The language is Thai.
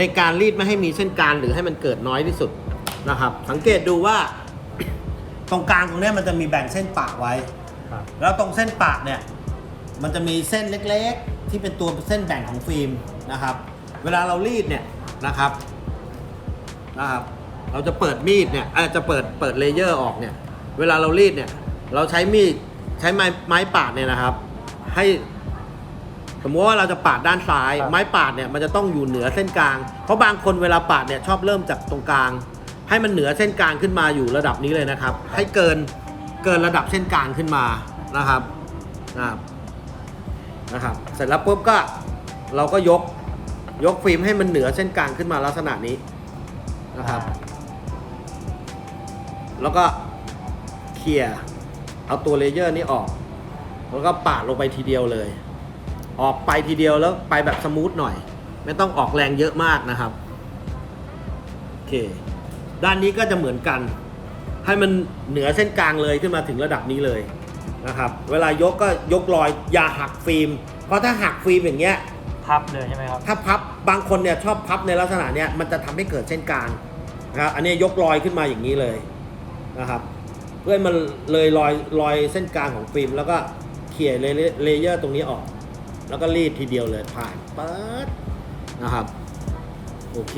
ในการรีดไม่ให้มีเส้นกลางหรือให้มันเกิดน้อยที่สุดนะครับ สังเกตดูว่า ตรงกลางตรงเนี้ยมันจะมีแบ่งเส้นปากไว้ ครับ แล้วตรงเส้นปากเนี่ย มันจะมีเส้นเล็กๆ ที่เป็นตัวเส้นแบ่งของฟิล์มนะครับ เวลาเรารีดเนี่ยนะครับนะครับ เราจะเปิดมีดเนี่ยเอ่อจะเปิดเปิดเลเยอร์ออกเนี่ย เวลาเรารีดเนี่ย เราใช้มีดใช้ไม้ไม้ปาดเนี่ยนะครับ ให้ สมมติว่าเราจะปาดด้านซ้าย ครับ ไม้ปาดเนี่ยมันจะต้องอยู่เหนือเส้นกลาง เพราะบางคนเวลาปาดเนี่ยชอบเริ่มจากตรงกลาง ให้มันเหนือเส้นกลางขึ้นมาอยู่ระดับนี้เลยนะครับ ให้เกินเกินระดับเส้นกลางขึ้นมานะครับนะครับนะครับ เสร็จแล้วปุ๊บก็เราก็ยกยกฟิล์มให้มันเหนือเส้นกลางขึ้นมาลักษณะนี้นะครับ แล้วก็เคลียร์เอาตัวเลเยอร์นี้ออก แล้วก็ปาดลงไปทีเดียวเลย ออกไปทีเดียวแล้วไปแบบสมูทหน่อย ไม่ต้องออกแรงเยอะมากนะครับโอเคด้านนี้ก็จะเหมือนกัน ให้มันเหนือเส้นกลางเลยขึ้นมาถึงระดับนี้เลยนะครับเวลายกก็ยกลอยอย่าหักฟิล์ม เพราะถ้าหักฟิล์มอย่างเงี้ยพับเลยใช่ไหมครับ ถ้าพับบางคนเนี่ยชอบพับในลักษณะเนี้ยมันจะทำให้เกิดเส้นกลางนะครับอันนี้ยกลอยขึ้นมาอย่างนี้เลยนะครับเพื่อให้มันเลยรอยรอยเส้นกลางของฟิล์ม แล้วก็เขี่ยเลเลเยอร์ตรงนี้ออก แล้วก็รีดทีเดียวเลยผ่านเปิดนะครับ โอเค